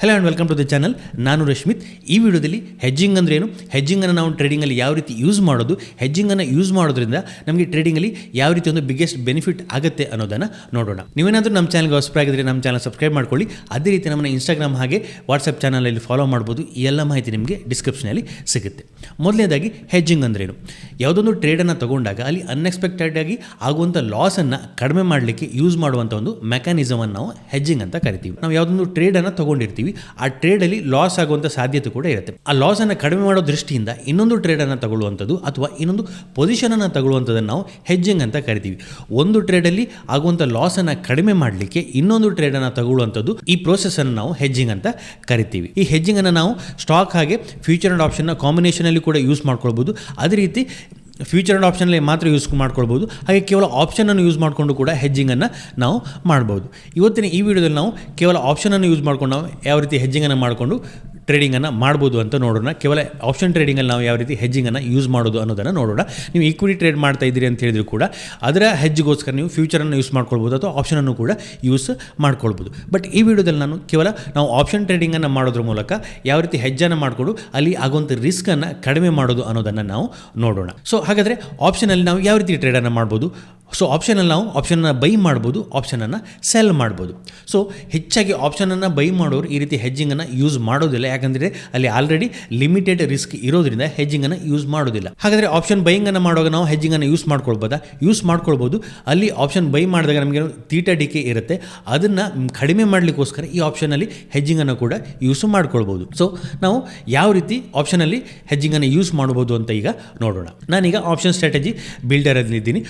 Hello and welcome to the channel ನಾನು ರಶ್ಮಿತ್. ಈ ವಿಡಿಯೋದಲ್ಲಿ ಹೆಜ್ಜಿಂಗ್ ಅಂದ್ರೆ ಏನು? ಹೆಜ್ಜಿಂಗನ್ನು ನಾವು ಟ್ರೇಡಿಂಗಲ್ಲಿ ಯಾವ ರೀತಿ ಯೂಸ್ ಮಾಡೋದು? ಹೆಜ್ಜಿಂಗನ್ನು ಯೂಸ್ ಮಾಡೋದ್ರಿಂದ ನಮಗೆ ಟ್ರೇಡಿಂಗಲ್ಲಿ ಯಾವ ರೀತಿ ಒಂದು ಬಿಗ್ಗೆಸ್ಟ್ ಬೆನಿಫಿಟ್ ಆಗುತ್ತೆ ಅನ್ನೋದನ್ನು ನೋಡೋಣ. ನೀವೇನಾದರೂ ನಮ್ಮ ಚಾನಲ್ಗೆ ಹೊಸಬರಾಗಿದ್ದರೆ ನಮ್ಮ ಚಾನಲ್ ಸಬ್ಸ್ಕ್ರೈಬ್ ಮಾಡ್ಕೊಳ್ಳಿ. ಅದೇ ರೀತಿ ನಮ್ಮನ್ನು ಇನ್ಸ್ಟಾಗ್ರಾಮ್ ಹಾಗೆ ವಾಟ್ಸಪ್ ಚಾನಲಲ್ಲಿ ಫಾಲೋ ಮಾಡ್ಬೋದು. ಈ ಎಲ್ಲ ಮಾಹಿತಿ ನಿಮಗೆ ಡಿಸ್ಕ್ರಿಪ್ಷನಲ್ಲಿ ಸಿಗುತ್ತೆ. ಮೊದಲನೇದಾಗಿ ಹೆಜ್ಜಿಂಗ್ ಅಂದ್ರೇನು ಯಾವುದೊಂದು ಟ್ರೇಡನ್ನು ತಗೊಂಡಾಗ ಅಲ್ಲಿ ಅನ್ಎಕ್ಸ್ಪೆಕ್ಟೆಡ್ ಆಗಿ ಆಗುವಂಥ ಲಾಸನ್ನು ಕಡಿಮೆ ಮಾಡಲಿಕ್ಕೆ ಯೂಸ್ ಮಾಡುವಂಥ ಒಂದು ಮೆಕ್ಯಾನಿಸಮನ್ನು ನಾವು ಹೆಜ್ಜಿಂಗ್ ಅಂತ ಕರಿತೀವಿ. ನಾವು ಯಾವುದೊಂದು ಟ್ರೇಡನ್ನು ತಗೊಂಡಿರ್ತೀವಿ. ಆ ಟ್ರೇಡಲ್ಲಿ ಲಾಸ್ ಆಗುವಂಥ ಸಾಧ್ಯತೆ ಕೂಡ ಇರುತ್ತೆ. ಆ ಲಾಸನ್ನು ಕಡಿಮೆ ಮಾಡೋ ದೃಷ್ಟಿಯಿಂದ ಇನ್ನೊಂದು ಟ್ರೇಡನ್ನು ತಗೊಳ್ಳುವಂಥದ್ದು ಅಥವಾ ಇನ್ನೊಂದು ಪೊಸಿಷನನ್ನು ತಗೊಳ್ಳುವಂಥದ್ದನ್ನು ನಾವು ಹೆಜ್ಜಿಂಗ್ ಅಂತ ಕರಿತೀವಿ. ಒಂದು ಟ್ರೇಡಲ್ಲಿ ಆಗುವಂಥ ಲಾಸನ್ನು ಕಡಿಮೆ ಮಾಡಲಿಕ್ಕೆ ಇನ್ನೊಂದು ಟ್ರೇಡನ್ನು ತಗೊಳ್ಳುವಂಥದ್ದು ಈ ಪ್ರೋಸೆಸನ್ನು ನಾವು ಹೆಜ್ಜಿಂಗ್ ಅಂತ ಕರಿತೀವಿ. ಈ ಹೆಜ್ಜಿಂಗನ್ನು ನಾವು ಸ್ಟಾಕ್ ಹಾಗೆ ಫ್ಯೂಚರ್ ಆ್ಯಂಡ್ ಆಪ್ಷನ್ನ ಕಾಂಬಿನೇಷನಲ್ಲಿ ಕೂಡ ಯೂಸ್ ಮಾಡ್ಕೊಳ್ಬೋದು. ಅದೇ ರೀತಿ ಫ್ಯೂಚರ್ ಆ್ಯಂಡ್ ಆಪ್ಷನಲ್ಲಿ ಮಾತ್ರ ಯೂಸ್ ಮಾಡ್ಕೊಳ್ಬೋದು. ಹಾಗೆ ಕೇವಲ ಆಪ್ಷನನ್ನು ಯೂಸ್ ಮಾಡಿಕೊಂಡು ಕೂಡ ಹೆಜ್ಜಿಂಗನ್ನು ನಾವು ಮಾಡ್ಬೋದು. ಇವತ್ತಿನ ಈ ವಿಡಿಯೋದಲ್ಲಿ ನಾವು ಕೇವಲ ಆಪ್ಷನನ್ನು ಯೂಸ್ ಮಾಡ್ಕೊಂಡು ನಾವು ಯಾವ ರೀತಿ ಹೆಜ್ಜಿಂಗನ್ನು ಮಾಡಿಕೊಂಡು ಟ್ರೇಡಿಂಗನ್ನು ಮಾಡ್ಬೋದು ಅಂತ ನೋಡೋಣ. ಕೇವಲ ಆಪ್ಷನ್ ಟ್ರೇಡಿಂಗಲ್ಲಿ ನಾವು ಯಾವ ರೀತಿ ಹೆಜ್ಜಿಂಗನ್ನು ಯೂಸ್ ಮಾಡೋದು ಅನ್ನೋದನ್ನು ನೋಡೋಣ. ನೀವು ಈಕ್ವಿಟಿ ಟ್ರೇಡ್ ಮಾಡ್ತಾ ಇದ್ದೀರಿ ಅಂತ ಹೇಳಿದ್ರು ಕೂಡ ಅದರ ಹೆಜ್ಜಿಗೋಸ್ಕರ ನೀವು ಫ್ಯೂಚರನ್ನು ಯೂಸ್ ಮಾಡ್ಕೊಳ್ಬೋದು ಅಥವಾ ಆಪ್ಷನನ್ನು ಕೂಡ ಯೂಸ್ ಮಾಡ್ಕೊಳ್ಬೋದು. ಬಟ್ ಈ ವಿಡಿಯೋದಲ್ಲಿ ನಾನು ಕೇವಲ ನಾವು ಆಪ್ಷನ್ ಟ್ರೇಡಿಂಗನ್ನು ಮಾಡೋದ್ರ ಮೂಲಕ ಯಾವ ರೀತಿ ಹೆಜ್ಜನ್ನು ಮಾಡಿಕೊಂಡು, ಅಲ್ಲಿ ಆಗುವಂಥ ರಿಸ್ಕನ್ನು ಕಡಿಮೆ ಮಾಡೋದು ಅನ್ನೋದನ್ನು ನಾವು ನೋಡೋಣ. ಸೊ ಹಾಗಾದರೆ ಆಪ್ಷನಲ್ಲಿ ನಾವು ಯಾವ ರೀತಿ ಟ್ರೇಡನ್ನು ಮಾಡ್ಬೋದು? ಸೊ ಆಪ್ಷನಲ್ಲಿ ನಾವು ಆಪ್ಷನನ್ನು ಬೈ ಮಾಡ್ಬೋದು ಆಪ್ಷನನ್ನು ಸೆಲ್ ಮಾಡ್ಬೋದು. ಸೊ ಹೆಚ್ಚಾಗಿ ಆಪ್ಷನನ್ನು ಬೈ ಮಾಡೋರು ಈ ರೀತಿ ಹೆಜ್ಜಿಂಗನ್ನು ಯೂಸ್ ಮಾಡೋದಿಲ್ಲ. ಯಾಕಂದರೆ ಅಲ್ಲಿ ಆಲ್ರೆಡಿ ಲಿಮಿಟೆಡ್ ರಿಸ್ಕ್ ಇರೋದ್ರಿಂದ ಹೆಜ್ಜಿಂಗನ್ನು ಯೂಸ್ ಮಾಡೋದಿಲ್ಲ. ಹಾಗಾದರೆ ಆಪ್ಷನ್ ಬೈಯಿಂಗನ್ನು ಮಾಡುವಾಗ ನಾವು ಹೆಜ್ಜಿಂಗನ್ನು ಯೂಸ್ ಮಾಡ್ಕೊಳ್ಬೋದಾ? ಯೂಸ್ ಮಾಡ್ಕೊಳ್ಬೋದು. ಅಲ್ಲಿ ಆಪ್ಷನ್ ಬೈ ಮಾಡಿದಾಗ ನಮಗೆ ತೀಟ ಡಿಕೆ ಇರುತ್ತೆ. ಅದನ್ನು ಕಡಿಮೆ ಮಾಡಲಿಕ್ಕೋಸ್ಕರ ಈ ಆಪ್ಷನಲ್ಲಿ ಹೆಜ್ಜಿಂಗನ್ನು ಕೂಡ ಯೂಸ್ ಮಾಡ್ಕೊಳ್ಬೋದು. ಸೊ ನಾವು ಯಾವ ರೀತಿ ಆಪ್ಷನಲ್ಲಿ ಹೆಜ್ಜಿಂಗನ್ನು ಯೂಸ್ ಮಾಡ್ಬೋದು ಅಂತ ಈಗ ನೋಡೋಣ. ನಾನೀಗ ಆಪ್ಷನ್ ಸ್ಟ್ರಾಟಜಿ ಬಿಲ್ಡರಲ್ಲಿದ್ದೀನಿ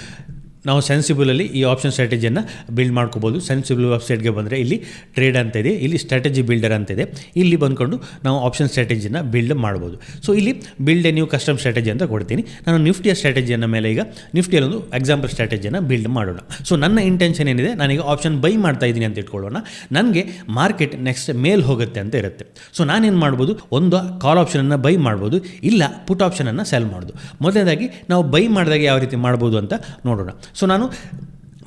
ನಾವು ಸೆನ್ಸಿಬಲಲ್ಲಿ ಈ ಆಪ್ಷನ್ ಸ್ಟ್ರಾಟಜಿಯನ್ನು ಬಿಲ್ಡ್ ಮಾಡ್ಕೋಬೋದು. ಸೆನ್ಸಿಬಲ್ ವೆಬ್ಸೈಟ್ಗೆ ಬಂದರೆ ಇಲ್ಲಿ ಟ್ರೇಡ್ ಅಂತ ಇದೆ, ಇಲ್ಲಿ ಸ್ಟ್ರಾಟಜಿ ಬಿಲ್ಡರ್ ಅಂತ ಇದೆ. ಇಲ್ಲಿ ಬಂದ್ಕೊಂಡು ನಾವು ಆಪ್ಷನ್ ಸ್ಟ್ರಾಟಜಿನ ಬಿಲ್ಡ್ ಮಾಡ್ಬೋದು. ಸೊ ಇಲ್ಲಿ build a new custom strategy ಅಂತ ಕೊಡ್ತೀನಿ. ನಾನು ನಿಫ್ಟಿಯ ಸ್ಟ್ರಾಟಜಿಯನ್ನು ಮೇಲೆ ಈಗ ನಿಫ್ಟಿಯಲ್ಲಿ ಒಂದು ಎಕ್ಸಾಂಪಲ್ ಸ್ಟ್ರಾಟಜಿಯನ್ನು ಬಿಲ್ಡ್ ಮಾಡೋಣ. ಸೊ ನನ್ನ ಇಂಟೆನ್ಷನ್ ಏನಿದೆ? ನಾನೀಗ ಆಪ್ಷನ್ ಬೈ ಮಾಡ್ತಾ ಇದ್ದೀನಿ ಅಂತ ಇಟ್ಕೊಳ್ಳೋಣ. ನನಗೆ ಮಾರ್ಕೆಟ್ ನೆಕ್ಸ್ಟ್ ಮೇಲ್ ಹೋಗುತ್ತೆ ಅಂತ ಇರುತ್ತೆ. ಸೊ ನಾನೇನು ಮಾಡ್ಬೋದು? ಒಂದು ಕಾಲ್ ಆಪ್ಷನನ್ನು ಬೈ ಮಾಡ್ಬೋದು. ಇಲ್ಲ ಪುಟ್ ಆಪ್ಷನನ್ನು ಸೆಲ್ ಮಾಡೋದು. ಮೊದಲನೇದಾಗಿ ನಾವು ಬೈ ಮಾಡಿದಾಗ ಯಾವ ರೀತಿ ಮಾಡ್ಬೋದು ಅಂತ ನೋಡೋಣ. ಸೊ ನಾನು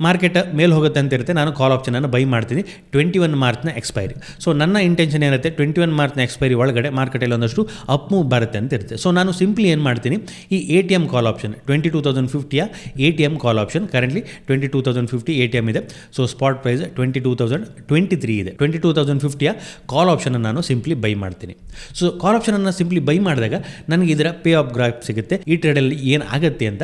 ಮಾರ್ಕೆಟ್ ಮೇಲೆ ಹೋಗುತ್ತೆ ಅಂತ ಇರುತ್ತೆ. ನಾನು ಕಾಲ್ ಆಪ್ಷನನ್ನು ಬೈ ಮಾಡ್ತೀನಿ. ಟ್ವೆಂಟಿ ಒನ್ ಮಾರ್ಚ್ನ ಎಕ್ಸ್ಪೈರಿ ಸೊ ನನ್ನ ಇಂಟೆನ್ಷನ್ ಏನಿರುತ್ತೆ? ಟ್ವೆಂಟಿ ಒನ್ ಮಾರ್ಚ್ನ ಎಕ್ಸ್ಪೈರಿ ಒಳಗಡೆ ಮಾರ್ಕೆಟಲ್ಲಿ ಒಂದಷ್ಟು ಅಪ್ ಮೂವ್ ಬರುತ್ತೆ ಅಂತ ಇರುತ್ತೆ. ಸೊ ನಾನು ಸಿಂಪ್ಲಿ ಏನು ಮಾಡ್ತೀನಿ? ಈ A T M call option twenty two thousand ಫಿಫ್ಟಿಯ A T M call option currently twenty two thousand fifty A T M ಇದೆ. So spot price twenty two thousand twenty three ಇದೆ. Twenty two thousand ಫಿಫ್ಟಿಯ call ಆಪ್ಷನನ್ನು ನಾನು simply buy ಮಾಡ್ತೀನಿ. So call ಆಪ್ಷನನ್ನು simply buy ಮಾಡಿದಾಗ ನನಗೆ ಇದರ ಪೇ ಆಫ್ ಗ್ರಾಫ್ ಸಿಗುತ್ತೆ. ಈ ಟ್ರೇಡಲ್ಲಿ ಏನು ಆಗುತ್ತೆ ಅಂತ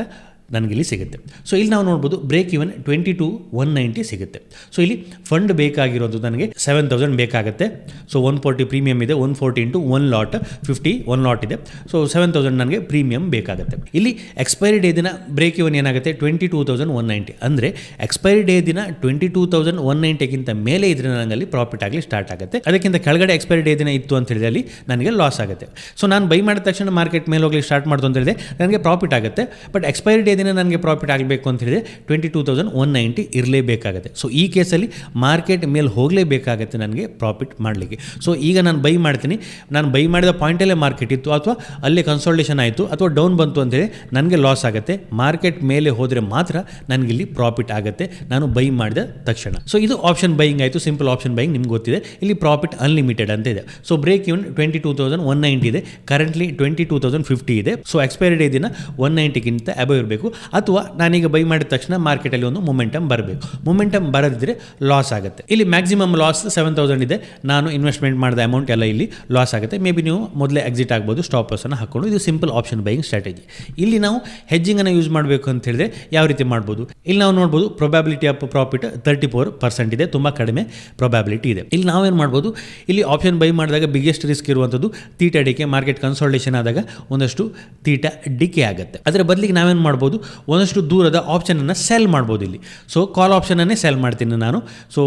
ನನಗಿಲ್ಲಿ ಸಿಗುತ್ತೆ. ಸೊ ಇಲ್ಲಿ ನಾವು ನೋಡ್ಬೋದು break even twenty two one ninety ಸಿಗುತ್ತೆ. ಸೊ ಇಲ್ಲಿ ಫಂಡ್ ಬೇಕಾಗಿರೋದು ನನಗೆ ಸೆವೆನ್ ತೌಸಂಡ್ ಬೇಕಾಗುತ್ತೆ. ಸೊ ಒನ್ ಫೋರ್ಟಿ ಪ್ರೀಮಿಯಮ್ ಇದೆ one forty into one lot fifty one lot ಇದೆ. ಸೊ ಸೆವೆನ್ ತೌಸಂಡ್ ನನಗೆ ಪ್ರೀಮಿಯಂ ಬೇಕಾಗುತ್ತೆ. ಇಲ್ಲಿ ಎಕ್ಸ್ಪೈರಿ ಡೇ ದಿನ ಬ್ರೇಕ್ ಇವನ್ ಏನಾಗುತ್ತೆ? Twenty two thousand one ninety ಅಂದರೆ ಎಕ್ಸ್ಪೈರಿ ಡೇ ದಿನ ಟ್ವೆಂಟಿ ಟೂ ತೌಸಂಡ್ ಒನ್ ನೈಂಟಿಗಿಂತ ಮೇಲೆ ಇದ್ರೆ ನನಗೆ ಅಲ್ಲಿ ಪ್ರಾಫಿಟ್ ಆಗಲಿ ಸ್ಟಾರ್ಟ್ ಆಗುತ್ತೆ. ಅದಕ್ಕಿಂತ ಕೆಳಗಡೆ ಎಕ್ಸ್ಪೈರಿ ಡೇ ದಿನ ಇತ್ತು ಅಂತ ಹೇಳಿದಲ್ಲಿ ನನಗೆ ಲಾಸ್ ಆಗುತ್ತೆ. ಸೊ ನಾನು ಬೈ ಮಾಡಿದ ತಕ್ಷಣ ಮಾರ್ಕೆಟ್ ಮೇಲೆ ಹೋಗ್ಲಿಕ್ಕೆ ಸ್ಟಾರ್ಟ್ ಮಾಡೋದು ಅಂತ ಹೇಳಿದ್ರೆ ನನಗೆ ಪ್ರಾಫಿಟ್ ಆಗುತ್ತೆ. ಬಟ್ ಎಕ್ಸ್ಪೈರಿ ಡೇ ದಿನ ನನಗೆ ಪ್ರಾಫಿಟ್ ಆಗಬೇಕು ಅಂತ ಹೇಳಿದ್ರೆ twenty two thousand one ninety ಇರಲೇಬೇಕಾಗುತ್ತೆ. So ಈ ಕೇಸಲ್ಲಿ ಮಾರ್ಕೆಟ್ ಮೇಲೆ ಹೋಗಲೇಬೇಕಾಗತ್ತೆ ನನಗೆ ಪ್ರಾಫಿಟ್ ಮಾಡಲಿಕ್ಕೆ. ಸೊ ಈಗ ನಾನು ಬೈ ಮಾಡ್ತೀನಿ. ನಾನು ಬೈ ಮಾಡಿದ ಪಾಯಿಂಟಲ್ಲೇ ಮಾರ್ಕೆಟ್ ಇತ್ತು. ಅಥವಾ ಅಲ್ಲೇ ಕನ್ಸಲ್ಟೇಷನ್ ಆಯಿತು. ಅಥವಾ ಡೌನ್ ಬಂತು ಅಂತೇಳಿ ನನಗೆ ಲಾಸ್ ಆಗುತ್ತೆ. ಮಾರ್ಕೆಟ್ ಮೇಲೆ ಹೋದರೆ ಮಾತ್ರ ನನಗಿಲ್ಲಿ ಪ್ರಾಫಿಟ್ ಆಗುತ್ತೆ. ನಾನು ಬೈ ಮಾಡಿದ ತಕ್ಷಣ. ಸೊ ಇದು ಆಪ್ಷನ್ ಬೈಯಿಂಗ್ ಆಯಿತು. ಸಿಂಪಲ್ ಆಪ್ಷನ್ ಬೈಯಿಂಗ್ ನಿಮ್ಗೆ ಗೊತ್ತಿದೆ. ಇಲ್ಲಿ ಪ್ರಾಫಿಟ್ ಅನ್ಲಿಮಿಟೆಡ್ ಅಂತ ಇದೆ. So break even twenty two thousand one ninety ಇದೆ. Currently twenty two thousand fifty ಇದೆ. ಸೊ ಎಕ್ಸ್ಪೈರಿ ಡೇ ದಿನ ಒನ್ ನೈಂಟಿಗಿಂತ ಅಬೋ ಇರಬೇಕು. ಅಥವಾ ನಾನೀಗ ಬೈ ಮಾಡಿದ ತಕ್ಷಣ ಮಾರ್ಕೆಟಲ್ಲಿ ಒಂದು ಮೊಮೆಂಟಮ್ ಬರಬೇಕು. ಮೊಮೆಂಟಮ್ ಬರದಿದ್ದರೆ ಲಾಸ್ ಆಗುತ್ತೆ. ಇಲ್ಲಿ ಮ್ಯಾಕ್ಸಿಮಮ್ ಲಾಸ್ ಸೆವೆನ್ ತೌಸಂಡ್ ಇದೆ. ನಾನು ಇನ್ವೆಸ್ಟ್ಮೆಂಟ್ ಮಾಡಿದ ಅಮೌಂಟ್ ಎಲ್ಲ ಇಲ್ಲಿ ಲಾಸ್ ಆಗುತ್ತೆ. ಮೇ ಬಿ ನೀವು ಮೊದಲೇ ಎಕ್ಸಿಟ್ ಆಗ್ಬೋದು ಸ್ಟಾಪ್ ಲಾಸನ್ನು ಹಾಕ್ಕೊಂಡು. ಇದು ಸಿಂಪಲ್ ಆಪ್ಷನ್ ಬೈಯಿಂಗ್ ಸ್ಟ್ರಾಟಜಿ ಇಲ್ಲಿ ನಾವು ಹೆಜ್ಜಿಂಗನ್ನು ಯೂಸ್ ಮಾಡಬೇಕು ಅಂತ ಹೇಳಿದ್ರೆ ಯಾವ ರೀತಿ ಮಾಡ್ಬೋದು? ಇಲ್ಲಿ ನಾವು ನೋಡ್ಬೋದು probability of profit thirty four percent ಇದೆ. ತುಂಬ ಕಡಿಮೆ ಪ್ರೊಬ್ಯಾಬಿಲಿಟಿ ಇದೆ. ಇಲ್ಲಿ ನಾವೇನು ಮಾಡ್ಬೋದು? ಇಲ್ಲಿ ಆಪ್ಷನ್ ಬೈ ಮಾಡಿದಾಗ ಬಿಗ್ಗೆಸ್ಟ್ ರಿಸ್ಕ್ ಇರುವಂಥದ್ದು ತೀಟ ಡಿಕೆ ಮಾರ್ಕೆಟ್ ಕನ್ಸಲ್ಟೇಷನ್ ಆದಾಗ ಒಂದಷ್ಟು ತೀಟ ಡಿಕೆ ಆಗುತ್ತೆ. ಅದರ ಬದಲಿಗೆ ನಾವೇನು ಮಾಡ್ಬೋದು? ಒಂದಷ್ಟು ದೂರದ ಆಪ್ಷನನ್ನು ಸೆಲ್ ಮಾಡ್ಬೋದು ಇಲ್ಲಿ. ಸೊ ಕಾಲ್ ಆಪ್ಷನನ್ನೇ ಸೆಲ್ ಮಾಡ್ತೀನಿ ನಾನು. So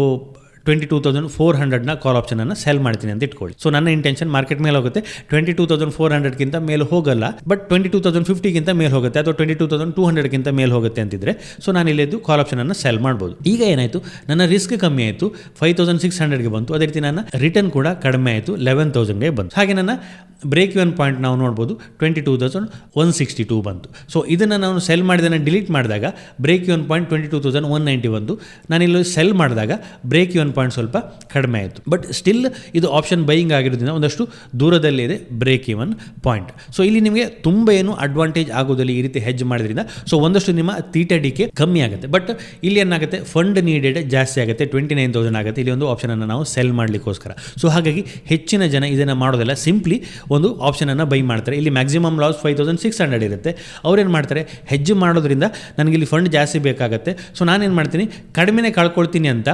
twenty two thousand four ಹಂಡ್ರೆಡ್ನ call ಆಪ್ಷನನ್ನು ಸೆಲ್ ಮಾಡ್ತೀನಿ ಅಂತ ಇಟ್ಕೊಳ್ಳಿ. ಸೊ ನನ್ನ ಇಂಟೆನ್ಷನ್ ಮಾರ್ಕೆಟ್ ಮೇಲೆ ಹೋಗುತ್ತೆ. ಟ್ವೆಂಟಿ ಟೂ ತೌಸಂಡ್ ಫೋರ್ ಹಂಡ್ರೆಡ್ಗಿಂತ ಮೇಲೆ ಹೋಗಲ್ಲ ಬಟ್ ಟ್ವೆಂಟಿ ಟೂ ತೌಸಂಡ್ ಫಿಫ್ಟಿಗಿಂತ ಮೇಲೆ ಹೋಗುತ್ತೆ ಅಥವಾ ಟ್ವೆಂಟಿ ಟೂ ತೌಸಂಡ್ ಟೂ ಹಂಡ್ರೆಡ್ಗಿಂತ ಮೇಲೆ ಹೋಗುತ್ತೆ ಅಂತಿದ್ರೆ ಸೊ ನಾನು ಇಲ್ಲಿದ್ದು ಕಾಲ್ ಆಪ್ಷನನ್ನು ಸೆಲ್ ಮಾಡ್ಬೋದು. ಈಗ ಏನಾಯಿತು? ನನ್ನ ರಿಸ್ಕ್ ಕಮ್ಮಿ ಆಯಿತು ಫೈವ್ ತೌಸಂಡ್ ಸಿಕ್ಸ್ ಹಂಡ್ರೆಡ್ಗೆ ಬಂತು. ಅದೇ ರೀತಿ ನನ್ನ ರಿಟರ್ನ್ ಕೂಡ ಕಡಿಮೆ ಆಯಿತು ಲೆವೆನ್ ತೌಸಂಡ್ಗೆ ಬಂತು. ಹಾಗೆ ನನ್ನ ಬ್ರೇಕ್ ಇವನ್ ಪಾಯಿಂಟ್ ನಾವು ನೋಡ್ಬೋದು twenty two thousand one sixty two ಬಂತು. ಸೊ ಇದನ್ನು ನಾನು ಸೆಲ್ ಮಾಡಿದ್ದನ್ನು ಡಿಲೀಟ್ ಮಾಡಿದಾಗ break even point twenty two thousand one ninety ಬಂತು ನಾನಿಲ್ಲಿ ಸೆಲ್ ಮಾಡಿದಾಗ ಬ್ರೇಕ್ ಇವನ್ ಪಾಯಿಂಟ್ ಸ್ವಲ್ಪ ಕಡಿಮೆ ಆಯಿತು. ಬಟ್ ಸ್ಟಿಲ್ ಇದು ಆಪ್ಷನ್ ಬೈಯಿಂಗ್ ಆಗಿರೋದ್ರಿಂದ ಒಂದಷ್ಟು ದೂರದಲ್ಲಿದೆ ಬ್ರೇಕ್ ಇವನ್ ಪಾಯಿಂಟ್ ಸೊ ಇಲ್ಲಿ ನಿಮಗೆ ತುಂಬ ಏನು ಅಡ್ವಾಂಟೇಜ್ ಆಗೋದಿಲ್ಲ ಈ ರೀತಿ ಹೆಜ್ ಮಾಡೋದ್ರಿಂದ ಸೊ ಒಂದಷ್ಟು ನಿಮ್ಮ ತೀಟ ಡಿಕೆ ಕಮ್ಮಿ ಆಗುತ್ತೆ. ಬಟ್ ಇಲ್ಲಿ ಏನಾಗುತ್ತೆ ಫಂಡ್ ನೀಡೆಡ್ ಜಾಸ್ತಿ ಆಗುತ್ತೆ ಟ್ವೆಂಟಿ ನೈನ್ ತೌಸಂಡ್ ಆಗುತ್ತೆ. ಇಲ್ಲಿ ಒಂದು ಆಪ್ಷನನ್ನು ನಾವು ಸೆಲ್ ಮಾಡಲಿಕ್ಕೋಸ್ಕರ. ಸೊ ಹಾಗಾಗಿ ಹೆಚ್ಚಿನ ಜನ ಇದನ್ನು ಮಾಡೋದಿಲ್ಲ ಸಿಂಪ್ಲಿ ಒಂದು ಆಪ್ಷನನ್ನು ಬೈ ಮಾಡ್ತಾರೆ. ಇಲ್ಲಿ maximum loss five thousand six hundred ಇರುತ್ತೆ. ಅವ್ರೇನು ಮಾಡ್ತಾರೆ ಹೆಜ್ಜೆ ಮಾಡೋದ್ರಿಂದ ನನಗೆ ಇಲ್ಲಿ ಫಂಡ್ ಜಾಸ್ತಿ ಬೇಕಾಗುತ್ತೆ. ಸೊ ನಾನೇನು ಮಾಡ್ತೀನಿ, ಕಡಿಮೆನೇ ಕಳ್ಕೊಳ್ತೀನಿ ಅಂತ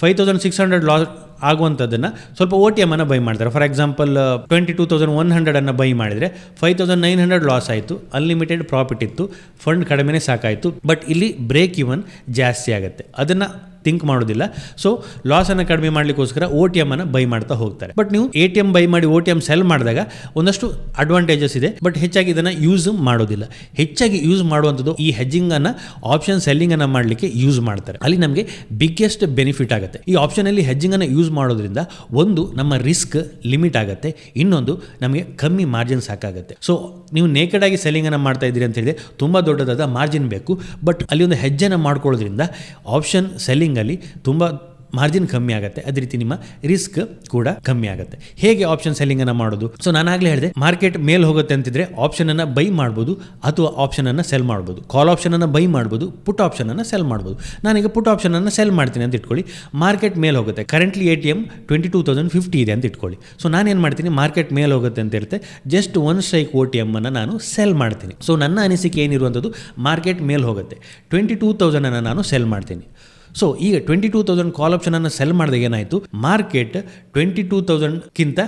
five thousand six hundred loss ಆಗುವಂಥದ್ದನ್ನು ಸ್ವಲ್ಪ ಓ ಟಿ ಎಮನ್ನು ಬೈ ಮಾಡ್ತಾರೆ. For example twenty two thousand one ಹಂಡ್ರೆಡನ್ನು buy ಮಾಡಿದರೆ five thousand nine hundred loss ಆಯಿತು ಅನ್ಲಿಮಿಟೆಡ್ ಪ್ರಾಫಿಟ್ ಇತ್ತು ಫಂಡ್ ಕಡಿಮೆನೇ ಸಾಕಾಯಿತು ಬಟ್ ಇಲ್ಲಿ ಬ್ರೇಕ್ ಇವನ್ ಜಾಸ್ತಿ ಆಗುತ್ತೆ. ಅದನ್ನು ಥಿಂಕ್ ಮಾಡೋದಿಲ್ಲ. ಸೊ ಲಾಸನ್ನು ಕಡಿಮೆ ಮಾಡಲಿಕ್ಕೋಸ್ಕರ ಓ ಟಿ ಅನ್ನು ಬೈ ಮಾಡ್ತಾ ಹೋಗ್ತಾರೆ. ಬಟ್ ನೀವು ಎ ಟಿ ಎಂ ಬೈ ಮಾಡಿ ಓ ಟಿ ಎಂ ಸೆಲ್ ಮಾಡಿದಾಗ ಒಂದಷ್ಟು ಅಡ್ವಾಂಟೇಜಸ್ ಇದೆ ಬಟ್ ಹೆಚ್ಚಾಗಿ ಇದನ್ನು ಯೂಸ್ ಮಾಡೋದಿಲ್ಲ. ಹೆಚ್ಚಾಗಿ ಯೂಸ್ ಮಾಡುವಂಥದ್ದು ಈ ಹೆಜ್ಜಿಂಗನ್ನು ಆಪ್ಷನ್ ಸೆಲ್ಲಿಂಗನ್ನು ಮಾಡಲಿಕ್ಕೆ ಯೂಸ್ ಮಾಡ್ತಾರೆ. ಅಲ್ಲಿ ನಮಗೆ ಬಿಗ್ಗೆಸ್ಟ್ ಬೆನಿಫಿಟ್ ಆಗುತ್ತೆ. ಈ ಆಪ್ಷನಲ್ಲಿ ಹೆಜ್ಜಿಂಗನ್ನು ಯೂಸ್ ಮಾಡೋದ್ರಿಂದ ಒಂದು ನಮ್ಮ ರಿಸ್ಕ್ ಲಿಮಿಟ್ ಆಗುತ್ತೆ, ಇನ್ನೊಂದು ನಮಗೆ ಕಮ್ಮಿ ಮಾರ್ಜಿನ್ ಸಾಕಾಗುತ್ತೆ. ಸೊ ನೀವು ನೇಕೆಡ್ ಆಗಿ ಸೆಲ್ಲಿಂಗನ್ನು ಮಾಡ್ತಾ ಇದ್ದೀರಿ ಅಂತ ಹೇಳಿದ್ರೆ ತುಂಬ ದೊಡ್ಡದಾದ ಮಾರ್ಜಿನ್ ಬೇಕು ಬಟ್ ಅಲ್ಲಿ ಒಂದು ಹೆಜ್ಜೆನ ಮಾಡ್ಕೊಳ್ಳೋದ್ರಿಂದ ಆಪ್ಷನ್ ಸೆಲ್ಲಿಂಗಲ್ಲಿ ತುಂಬ ಮಾರ್ಜಿನ್ ಕಮ್ಮಿ ಆಗುತ್ತೆ. ಅದೇ ರೀತಿ ನಿಮ್ಮ ರಿಸ್ಕ್ ಕೂಡ ಕಮ್ಮಿ ಆಗುತ್ತೆ. ಹೇಗೆ ಆಪ್ಷನ್ ಸೆಲ್ಲಿಂಗ್ ಅನ್ನು ಮಾಡೋದು? ಸೊ ನಾನಾಗಲೇ ಹೇಳಿದೆ ಮಾರ್ಕೆಟ್ ಮೇಲೆ ಹೋಗುತ್ತೆ ಅಂತಿದ್ರೆ ಆಪ್ಷನ್ ಆಪ್ಷನನ್ನು ಬೈ ಮಾಡ್ಬೋದು ಅಥವಾ ಆಪ್ಷನ್ ಆಪ್ಷನನ್ನು ಸೆಲ್ ಮಾಡ್ಬೋದು. ಕಾಲ್ ಆಪ್ಷನ್ ಆಪ್ಷನನ್ನು ಬೈ ಮಾಡ್ಬೋದು ಪುಟ್ ಆಪ್ಷನ್ ಆಪ್ಷನನ್ನು ಸೆಲ್ ಮಾಡ್ಬೋದು. ನಾನೀಗ ಪುಟ್ ಆಪ್ಷನ್ ಆಪ್ಷನನ್ನು ಸೆಲ್ ಮಾಡ್ತೀನಿ ಅಂತ ಇಟ್ಕೊಳ್ಳಿ ಮಾರ್ಕೆಟ್ ಮೇಲೆ ಹೋಗುತ್ತೆ. Currently A T M twenty two thousand fifty ಇದೆ ಅಂತ ಇಟ್ಕೊಳ್ಳಿ. ಸೊ ನಾನೇನು ಮಾಡ್ತೀನಿ ಮಾರ್ಕೆಟ್ ಮೇಲೆ ಹೋಗುತ್ತೆ ಅಂತ ಇರುತ್ತೆ. Just one strike O T ಎಮ್ಮನ್ನು ನಾನು ಸೆಲ್ ಮಾಡ್ತೀನಿ. ಸೊ ನನ್ನ ಅನಿಸಿಕೆ ಏನಿರುವಂಥದ್ದು ಮಾರ್ಕೆಟ್ ಮೇಲೆ ಹೋಗುತ್ತೆ. ಟ್ವೆಂಟಿ ಟೂ ತೌಸಂಡನ್ನು ನಾನು ಸೆಲ್ ಮಾಡ್ತೀನಿ. ಸೊ ಈಗ ಟ್ವೆಂಟಿ ಟೂ ತೌಸಂಡ್ ಕಾಲ್ ಆಪ್ಷನನ್ನು ಸೆಲ್ ಮಾಡಿದಾಗ ಏನಾಯಿತು? ಮಾರ್ಕೆಟ್ ಟ್ವೆಂಟಿ ಟೂ ತೌಸಂಡ್ಗಿಂತ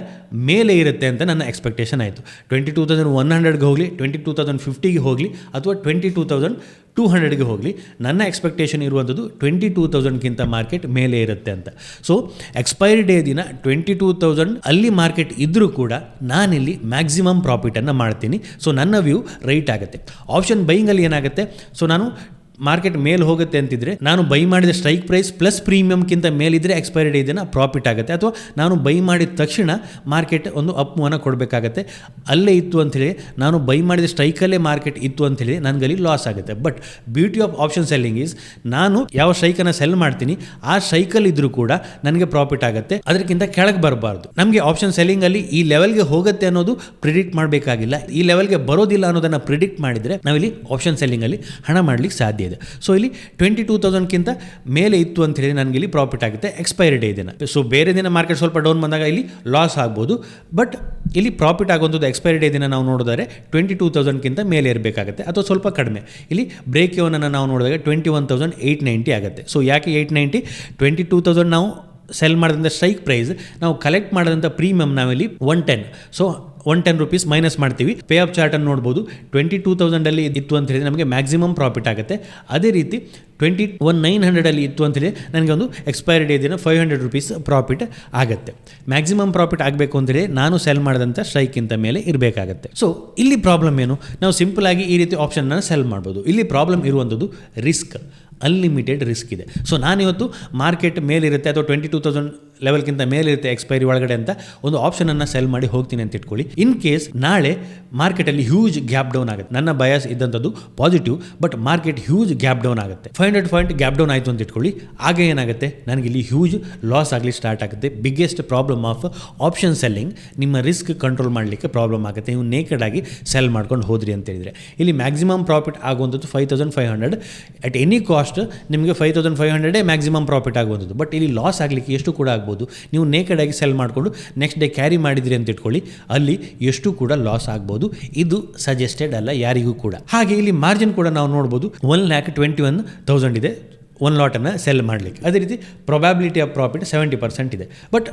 ಮೇಲೆ ಇರುತ್ತೆ ಅಂತ ನನ್ನ ಎಕ್ಸ್ಪೆಕ್ಟೇಷನ್ ಆಯಿತು. ಟ್ವೆಂಟಿ ಟೂ ತೌಸಂಡ್ ಒನ್ ಹಂಡ್ರೆಡ್ಗೆ ಹೋಗಲಿ ಟ್ವೆಂಟಿ ಟೂ ತೌಸಂಡ್ ಫಿಫ್ಟಿಗೆ ಹೋಗಲಿ, ಅಥವಾ ಟ್ವೆಂಟಿ ಟೂ ತೌಸಂಡ್ ಟೂ ಹಂಡ್ರೆಡ್ಗೆ ಹೋಗಲಿ, ನನ್ನ ಎಕ್ಸ್ಪೆಕ್ಟೇಷನ್ ಇರುವಂಥದ್ದು ಟ್ವೆಂಟಿ ಟೂ ತೌಸಂಡ್ಗಿಂತ ಮಾರ್ಕೆಟ್ ಮೇಲೆ ಇರುತ್ತೆ ಅಂತ. ಸೊ ಎಕ್ಸ್ಪೈರಿ ಡೇ ದಿನ ಟ್ವೆಂಟಿ ಟೂ ತೌಸಂಡ್ ಅಲ್ಲಿ ಮಾರ್ಕೆಟ್ ಇದ್ದರೂ ಕೂಡ ನಾನಿಲ್ಲಿ ಮ್ಯಾಕ್ಸಿಮಮ್ ಪ್ರಾಫಿಟನ್ನು ಮಾಡ್ತೀನಿ. ಸೊ ನನ್ನ ವ್ಯೂ ರೈಟ್ ಆಗುತ್ತೆ. ಆಪ್ಷನ್ ಬೈಯಿಂಗಲ್ಲಿ ಏನಾಗುತ್ತೆ? ಸೊ ನಾನು ಮಾರ್ಕೆಟ್ ಮೇಲೆ ಹೋಗುತ್ತೆ ಅಂತಿದ್ರೆ ನಾನು ಬೈ ಮಾಡಿದ ಸ್ಟ್ರೈಕ್ ಪ್ರೈಸ್ ಪ್ಲಸ್ ಪ್ರೀಮಿಯಮ್ಗಿಂತ ಮೇಲಿದ್ರೆ ಎಕ್ಸ್ಪೈರಿ ಡೇ ದಿನ ಪ್ರಾಫಿಟ್ ಆಗುತ್ತೆ. ಅಥವಾ ನಾನು ಬೈ ಮಾಡಿದ ತಕ್ಷಣ ಮಾರ್ಕೆಟ್ ಒಂದು ಅಪ್ ಕೊಡಬೇಕಾಗತ್ತೆ. ಅಲ್ಲೇ ಇತ್ತು ಅಂಥೇಳಿ ನಾನು ಬೈ ಮಾಡಿದ ಸ್ಟ್ರೈಕಲ್ಲೇ ಮಾರ್ಕೆಟ್ ಇತ್ತು ಅಂಥೇಳಿ ನನಗೆ ಅಲ್ಲಿ ಲಾಸ್ ಆಗುತ್ತೆ. But beauty of option selling is ನಾನು ಯಾವ ಸ್ಟ್ರೈಕನ್ನು ಸೆಲ್ ಮಾಡ್ತೀನಿ, ಆ ಸ್ಟ್ರೈಕಲ್ ಇದ್ದರೂ ಕೂಡ ನನಗೆ ಪ್ರಾಫಿಟ್ ಆಗುತ್ತೆ. ಅದಕ್ಕಿಂತ ಕೆಳಗೆ ಬರಬಾರ್ದು. ನಮಗೆ ಆಪ್ಷನ್ ಸೆಲ್ಲಿಂಗಲ್ಲಿ ಈ ಲೆವೆಲ್ಗೆ ಹೋಗುತ್ತೆ ಅನ್ನೋದು ಪ್ರಿಡಿಕ್ಟ್ ಮಾಡಬೇಕಾಗಿಲ್ಲ. ಈ ಲೆವೆಲ್ಗೆ ಬರೋದಿಲ್ಲ ಅನ್ನೋದನ್ನು ಪ್ರಿಡಿಕ್ಟ್ ಮಾಡಿದರೆ ನಾವಿಲ್ಲಿ ಆಪ್ಷನ್ ಸೆಲ್ಲಿಂಗಲ್ಲಿ ಹಣ ಮಾಡಲಿಕ್ಕೆ ಸಾಧ್ಯ ಇದೆ ಸೊ ಇಲ್ಲಿ ಟ್ವೆಂಟಿ ಟೂ ತೌಸಂಡ್ಗಿಂತ ಮೇಲೆ ಇತ್ತು ಅಂತ ಹೇಳಿ ನನಗೆ ಇಲ್ಲಿ ಪ್ರಾಫಿಟ್ ಆಗುತ್ತೆ. ಎಕ್ಸ್ಪೈರಿ ಡೇ ದಿನ. ಸೊ ಬೇರೆ ದಿನ ಮಾರ್ಕೆಟ್ ಸ್ವಲ್ಪ ಡೌನ್ ಬಂದಾಗ ಇಲ್ಲಿ ಲಾಸ್ ಆಗ್ಬೋದು. ಬಟ್ ಇಲ್ಲಿ ಪ್ರಾಫಿಟ್ ಆಗುವಂಥದ್ದು ಎಕ್ಸ್ಪೈರಿ ಡೇ ದಿನ ನಾವು ನೋಡಿದರೆ ಟ್ವೆಂಟಿ ಟೂ ತೌಸಂಡ್ಗಿಂತ ಮೇಲೆ ಇರಬೇಕಾಗುತ್ತೆ ಅಥವಾ ಸ್ವಲ್ಪ ಕಡಿಮೆ. ಇಲ್ಲಿ ಬ್ರೇಕ್ ಇವನನ್ನು ನಾವು ನೋಡಿದಾಗ twenty one thousand eight ninety ಆಗುತ್ತೆ. ಸೊ ಯಾಕೆ eight ninety twenty two thousand ನಾವು ಸೆಲ್ ಮಾಡಿದಂಥ ಸ್ಟ್ರೈಕ್ ಪ್ರೈಸ್ ನಾವು ಕಲೆಕ್ಟ್ ಮಾಡಿದಂಥ ಪ್ರೀಮಿಯಮ್ ನಾವಿಲ್ಲಿ one ten so one ten rupees minus ಮಾಡ್ತೀವಿ. ಪೇ ಆಫ್ ಚಾರ್ಟನ್ನು ನೋಡ್ಬೋದು. ಟ್ವೆಂಟಿ ಟೂ ತೌಸಂಡಲ್ಲಿ ಇತ್ತು ಅಂತ ಹೇಳಿದ್ರೆ ನಮಗೆ ಮ್ಯಾಕ್ಸಿಮಮ್ ಪ್ರಾಫಿಟ್ ಆಗುತ್ತೆ. ಅದೇ ರೀತಿ ಟ್ವೆಂಟಿ ಒನ್ ನೈನ್ ಹಂಡ್ರೆಡಲ್ಲಿ ಇತ್ತು ಅಂತ ಹೇಳಿ ನನಗೆ ಒಂದು ಎಕ್ಸ್ಪೈರಿ ಡೇ ದಿನ ಫೈವ್ ಹಂಡ್ರೆಡ್ ರುಪೀಸ್ ಪ್ರಾಫಿಟ್ ಆಗುತ್ತೆ. ಮ್ಯಾಕ್ಸಿಮಮ್ ಪ್ರಾಫಿಟ್ ಆಗಬೇಕು ಅಂತೇಳಿ ನಾನು ಸೆಲ್ ಮಾಡಿದಂಥ ಸ್ಟ್ರೈಕ್ಗಿಂತ ಮೇಲೆ ಇರಬೇಕಾಗತ್ತೆ. ಸೊ ಇಲ್ಲಿ ಪ್ರಾಬ್ಲಮ್ ಏನು? ನಾವು ಸಿಂಪಲ್ ಆಗಿ ಈ ರೀತಿ ಆಪ್ಷನ್ನ ಸೆಲ್ ಮಾಡ್ಬೋದು. ಇಲ್ಲಿ ಪ್ರಾಬ್ಲಮ್ ಇರುವಂಥದ್ದು ರಿಸ್ಕ್ ಅನ್ಲಿಮಿಟೆಡ್ ರಿಸ್ಕ್ ಇದೆ. ಸೊ ನಾನಿವತ್ತು ಮಾರ್ಕೆಟ್ ಮೇಲಿರುತ್ತೆ ಅಥವಾ ಟ್ವೆಂಟಿ ಟೂ ತೌಸಂಡ್ ಲೆವೆಲ್ಗಿಂತ ಮೇಲಿರುತ್ತೆ ಎಕ್ಸ್ಪೈರಿ ಒಳಗಡೆ ಅಂತ ಒಂದು ಆಪ್ಷನನ್ನು ಸೆಲ್ ಮಾಡಿ ಹೋಗ್ತೀನಿ ಅಂತ ಇಟ್ಕೊಳ್ಳಿ. ಇನ್ ಕೇಸ್ ನಾಳೆ ಮಾರ್ಕೆಟಲ್ಲಿ ಹ್ಯೂಜ್ ಗ್ಯಾಪ್ ಡೌನ್ ಆಗುತ್ತೆ. ನನ್ನ bias ಇದ್ದಂಥದ್ದು positive but market huge gap down ಆಗುತ್ತೆ. Five hundred point gap down ಆಯಿತು ಅಂತ ಇಟ್ಕೊಳ್ಳಿ. ಆಗ ಏನಾಗುತ್ತೆ? ನನಗೆ ಇಲ್ಲಿ ಹ್ಯೂಜ್ ಲಾಸ್ ಆಗಲಿ ಸ್ಟಾರ್ಟ್ ಆಗುತ್ತೆ. Biggest problem of option selling ನಿಮ್ಮ ರಿಸ್ಕ್ ಕಂಟ್ರೋಲ್ ಮಾಡಲಿಕ್ಕೆ ಪ್ರಾಬ್ಲಮ್ ಆಗುತ್ತೆ. ನೀವು ನೇಕೆಡ್ ಆಗಿ ಸೆಲ್ ಮಾಡ್ಕೊಂಡು ಹೋದ್ರಿ ಅಂತ ಹೇಳಿದರೆ. ಇಲ್ಲಿ ಮ್ಯಾಕ್ಸಿಮಮ್ ಪ್ರಾಫಿಟ್ ಆಗುವಂಥದ್ದು five thousand five hundred at any cost ನಿಮಗೆ ಫೈವ್ ತೌಸಂಡ್ ಫೈವ್ ಹಂಡ್ರೆಡೇ ಮ್ಯಾಕ್ಸಿಮಮ್ ಪ್ರಾಫಿಟ್ ಆಗುವಂಥದ್ದು. ಬಟ್ ಇಲ್ಲಿ ಲಾಸ್ ಆಗಲಿಕ್ಕೆ ಎಷ್ಟು ಕೂಡ ಆಗ್ಬೋದು. ನೀವು ನೇಕಡಾಗಿ ಸೆಲ್ ಮಾಡಿಕೊಂಡು ನೆಕ್ಸ್ಟ್ ಡೇ ಕ್ಯಾರಿ ಮಾಡಿದ್ರಿ ಅಂತ ಇಟ್ಕೊಳ್ಳಿ. ಅಲ್ಲಿ ಎಷ್ಟು ಕೂಡ ಲಾಸ್ ಆಗ್ಬೋದು. ಇದು ಸಜೆಸ್ಟೆಡ್ ಅಲ್ಲ, ಯಾರಿಗೂ ಕೂಡ. ಹಾಗೆ ಇಲ್ಲಿ ಮಾರ್ಜಿನ್ ಕೂಡ ನಾವು ನೋಡ್ಬೋದು. One lakh twenty one thousand ಇದೆ ಒನ್ ಲಾಟನ್ನು ಸೆಲ್ ಮಾಡಲಿಕ್ಕೆ. ಅದೇ ರೀತಿ probability of profit seventy percent ಇದೆ. ಬಟ್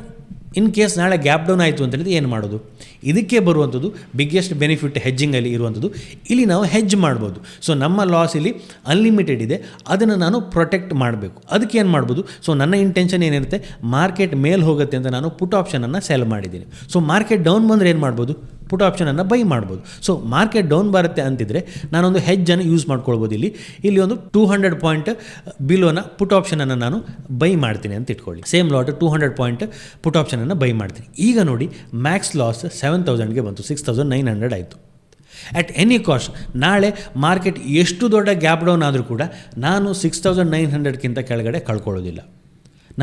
ಇನ್ ಕೇಸ್ ನಾಳೆ ಗ್ಯಾಪ್ ಡೌನ್ ಆಯಿತು ಅಂತ ಹೇಳಿದ್ರೆ ಏನು ಮಾಡೋದು? ಇದಕ್ಕೆ ಬರುವಂಥದ್ದು ಬಿಗ್ಗೆಸ್ಟ್ ಬೆನಿಫಿಟ್ ಹೆಜ್ಜಿಂಗಲ್ಲಿ ಇರುವಂಥದ್ದು. ಇಲ್ಲಿ ನಾವು ಹೆಜ್ ಮಾಡ್ಬೋದು. ಸೊ ನಮ್ಮ ಲಾಸ್ ಇಲ್ಲಿ ಅನ್ಲಿಮಿಟೆಡ್ ಇದೆ. ಅದನ್ನು ನಾನು ಪ್ರೊಟೆಕ್ಟ್ ಮಾಡಬೇಕು. ಅದಕ್ಕೆ ಏನು ಮಾಡ್ಬೋದು? ಸೊ ನನ್ನ ಇಂಟೆನ್ಷನ್ ಏನಿರುತ್ತೆ? ಮಾರ್ಕೆಟ್ ಮೇಲೆ ಹೋಗುತ್ತೆ ಅಂತ ನಾನು ಪುಟ್ ಆಪ್ಷನನ್ನು ಸೆಲ್ ಮಾಡಿದ್ದೀನಿ. ಸೊ ಮಾರ್ಕೆಟ್ ಡೌನ್ ಬಂದರೆ ಏನು ಮಾಡ್ಬೋದು? ಪುಟ್ ಆಪ್ಷನನ್ನು ಬೈ ಮಾಡ್ಬೋದು. ಸೊ ಮಾರ್ಕೆಟ್ ಡೌನ್ ಬರುತ್ತೆ ಅಂತಿದ್ರೆ ನಾನೊಂದು ಹೆಜ್ಜನ್ನು ಯೂಸ್ ಮಾಡ್ಕೊಳ್ಬೋದು ಇಲ್ಲಿ. ಇಲ್ಲಿ ಒಂದು ಟೂ ಹಂಡ್ರೆಡ್ ಪಾಯಿಂಟ್ ಬಿಲೋನ ಪುಟ್ ಆಪ್ಷನನ್ನು ನಾನು ಬೈ ಮಾಡ್ತೀನಿ ಅಂತ ಇಟ್ಕೊಳ್ಳಿ. Same lot two hundred point put ಆಪ್ಷನನ್ನು buy ಮಾಡ್ತೀನಿ. ಈಗ ನೋಡಿ ಮ್ಯಾಕ್ಸ್ ಲಾಸ್ ಸೆವೆನ್ ತೌಸಂಡ್ಗೆ ಬಂತು. ಸಿಕ್ಸ್ ತೌಸಂಡ್ ನೈನ್ ಹಂಡ್ರೆಡ್ ಆಯಿತು. ಅಟ್ ಎನಿ ಕಾಸ್ಟ್ ನಾಳೆ ಮಾರ್ಕೆಟ್ ಎಷ್ಟು ದೊಡ್ಡ ಗ್ಯಾಪ್ ಡೌನ್ ಆದರೂ ಕೂಡ ನಾನು ಸಿಕ್ಸ್ ತೌಸಂಡ್ ನೈನ್ ಹಂಡ್ರೆಡ್ಗಿಂತ ಕೆಳಗಡೆ ಕಳ್ಕೊಳ್ಳೋದಿಲ್ಲ.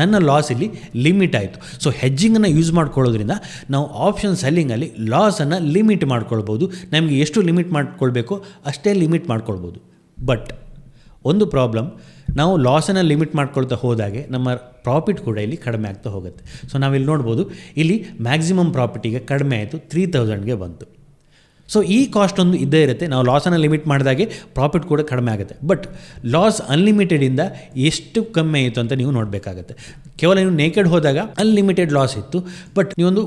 ನನ್ನ ಲಾಸ್ ಇಲ್ಲಿ ಲಿಮಿಟ್ ಆಯಿತು. ಸೊ ಹೆಜ್ಜಿಂಗನ್ನು ಯೂಸ್ ಮಾಡ್ಕೊಳ್ಳೋದ್ರಿಂದ ನಾವು ಆಪ್ಷನ್ ಸೆಲ್ಲಿಂಗಲ್ಲಿ ಲಾಸನ್ನು ಲಿಮಿಟ್ ಮಾಡ್ಕೊಳ್ಬೋದು. ನಮಗೆ ಎಷ್ಟು ಲಿಮಿಟ್ ಮಾಡ್ಕೊಳ್ಬೇಕೋ ಅಷ್ಟೇ ಲಿಮಿಟ್ ಮಾಡ್ಕೊಳ್ಬೋದು. ಬಟ್ ಒಂದು ಪ್ರಾಬ್ಲಮ್ ನಾವು ಲಾಸನ್ನು ಲಿಮಿಟ್ ಮಾಡ್ಕೊಳ್ತಾ ಹೋದಾಗೆ ನಮ್ಮ ಪ್ರಾಫಿಟ್ ಕೂಡ ಇಲ್ಲಿ ಕಡಿಮೆ ಆಗ್ತಾ ಹೋಗುತ್ತೆ. ಸೊ ನಾವಿಲ್ಲಿ ನೋಡ್ಬೋದು, ಇಲ್ಲಿ ಮ್ಯಾಕ್ಸಿಮಮ್ ಪ್ರಾಫಿಟಿಗೆ ಕಡಿಮೆ ಆಯಿತು ತ್ರೀ ತೌಸಂಡ್ಗೆ ಬಂತು. ಸೊ ಈ ಕಾಸ್ಟ್ ಒಂದು ಇದ್ದೇ ಇರುತ್ತೆ. ನಾವು ಲಾಸನ್ನು ಲಿಮಿಟ್ ಮಾಡಿದಾಗೆ ಪ್ರಾಫಿಟ್ ಕೂಡ ಕಡಿಮೆ ಆಗುತ್ತೆ. ಬಟ್ ಲಾಸ್ ಅನ್ಲಿಮಿಟೆಡಿಂದ ಎಷ್ಟು ಕಮ್ಮಿ ಆಯಿತು ಅಂತ ನೀವು ನೋಡಬೇಕಾಗತ್ತೆ. ಕೇವಲ ನೀವು ನೇಕೆಡ್ ಹೋದಾಗ ಅನ್ಲಿಮಿಟೆಡ್ ಲಾಸ್ ಇತ್ತು. ಬಟ್ ನೀವೊಂದು